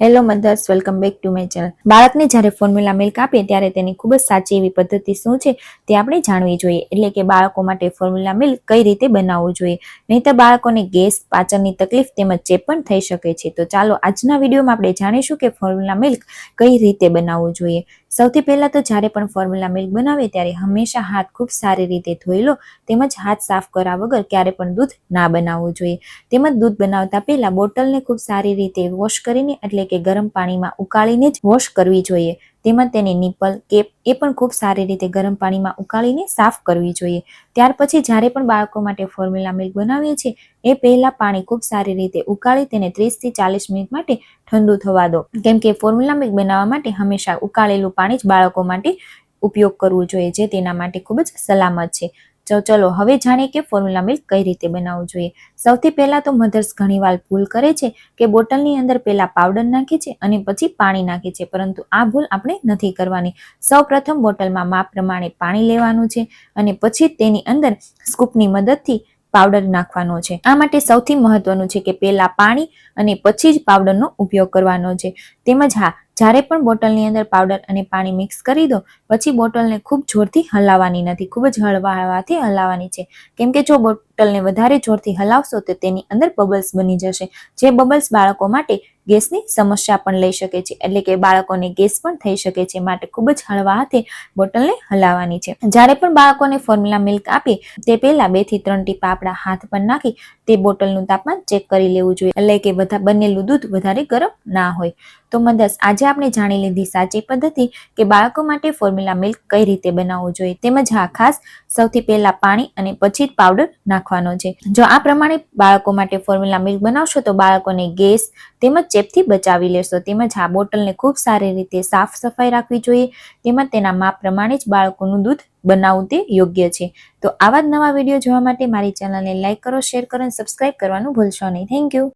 Hello mothers welcome back to my channel બાળકને જ્યારે formula milk આપીએ ત્યારે તેની ખૂબ જ સાચી એવી પદ્ધતિ શું છે તે આપણે જાણવી જોઈએ. એટલે કે બાળકો માટે ફોર્મ્યુલા મિલ્ક કઈ રીતે બનાવવું જોઈએ. નહીંતર બાળકોને ગેસ, પાચનની તકલીફ તેમજ ચેપ પણ થઈ શકે છે. તો ચાલો આજના વિડીયોમાં આપણે જાણીશું કે ફોર્મ્યુલા મિલ્ક કઈ રીતે બનાવવું જોઈએ. સૌથી પહેલા તો જ્યારે પણ ફોર્મ્યુલા મિલ્ક બનાવે ત્યારે હંમેશા હાથ ખૂબ સારી રીતે ધોઈ લો, તેમજ હાથ સાફ કર્યા વગર ક્યારે પણ દૂધ ના બનાવવું જોઈએ. તેમજ દૂધ બનાવતા પહેલા બોટલને ખૂબ સારી રીતે વોશ કરીને એટલે કે ગરમ પાણીમાં ઉકાળીને જ વોશ કરવી જોઈએ. તેમજ તેની નિપલ કેપ એ પણ ખૂબ સારી રીતે ગરમ પાણીમાં ઉકાળીને સાફ કરવી જોઈએ. ત્યાર પછી જ્યારે પણ બાળકો માટે ફોર્મ્યુલા મિલ્ક બનાવીએ છીએ, એ પહેલા પાણી ખૂબ સારી રીતે ઉકાળી તેને ત્રીસથી ચાલીસ મિનિટ માટે ઠંડુ થવા દો. કેમ કે ફોર્મ્યુલા મિલ્ક બનાવવા માટે હંમેશા ઉકાળેલું પાણી જ બાળકો માટે ઉપયોગ કરવો જોઈએ, જે તેના માટે ખૂબ જ સલામત છે. તો ચલો, હવે જાણીએ કે ફોર્મ્યુલા મિલ્ક કઈ રીતે બનાવવું જોઈએ. સૌથી પહેલા તો મધર્સ ઘણીવાર ભૂલ કરે છે કે બોટલની અંદર પહેલા પાવડર નાખે છે અને પછી પાણી નાખે છે, પરંતુ આ ભૂલ આપણે નથી કરવાની. સૌ પ્રથમ બોટલમાં માપ પ્રમાણે પાણી લેવાનું છે અને પછી તેની અંદર સ્કૂપની મદદથી પાવડર નાખવાનો છે. આ માટે સૌથી મહત્વનું છે કે પહેલા પાણી અને પછી જ પાવડરનો ઉપયોગ કરવાનો છે. તેમજ હા જ્યારે પણ બોટલની અંદર પાવડર અને પાણી મિક્સ કરી દો, પછી બોટલને ખૂબ જોરથી હલાવવાની નથી, ખૂબ જ હળવા હળવાથી હલાવવાની છે. કેમ કે જો બોટલને વધારે જોરથી હલાવશો તો તેની અંદર બબલ્સ બની જશે, જે બબલ્સ બાળકો માટે ગેસની સમસ્યા પણ લઈ શકે છે, એટલે કે બાળકોને ગેસ પણ થઈ શકે છે, માટે ખૂબ જ હળવા હાથે બોટલને હલાવવાની છે. જ્યારે પણ બાળકોને ફોર્મ્યુલા મિલ્ક આપીએ તે પહેલા બેથી ત્રણ ટીપા આપણા હાથ પર નાખી, તે બોટલનું તાપમાન ચેક કરી લેવું જોઈએ, એટલે કે બધા, બનેલું દૂધ વધારે ગરમ ના હોય. તો મદસ આજે આપણે જાણી લીધી સાચી પદ્ધતિ કે બાળકો માટે ફોર્મ્યુલા મિલ્ક કઈ રીતે બનાવવું જોઈએ? તેમજ હા, ખાસ સૌથી પહેલા પાણી અને પછી પાવડર નાખવાનો છે. જો આ પ્રમાણે બાળકો માટે ફોર્મ્યુલા મિલ્ક બનાવશો તો બાળકોને ગેસ તેમજ ચેપથી બચાવી લેશો. તેમજ આ બોટલને ખૂબ સારી રીતે સાફ સફાઈ રાખવી જોઈએ. તેમજ તેના માપ પ્રમાણે જ બાળકોનું દૂધ બનાવવું તે યોગ્ય છે. તો આવા જ નવા વીડિયો જોવા માટે મારી ચેનલને લાઇક કરો, શેર કરો અને સબસ્ક્રાઇબ કરવાનું ભૂલશો નહીં. Thank you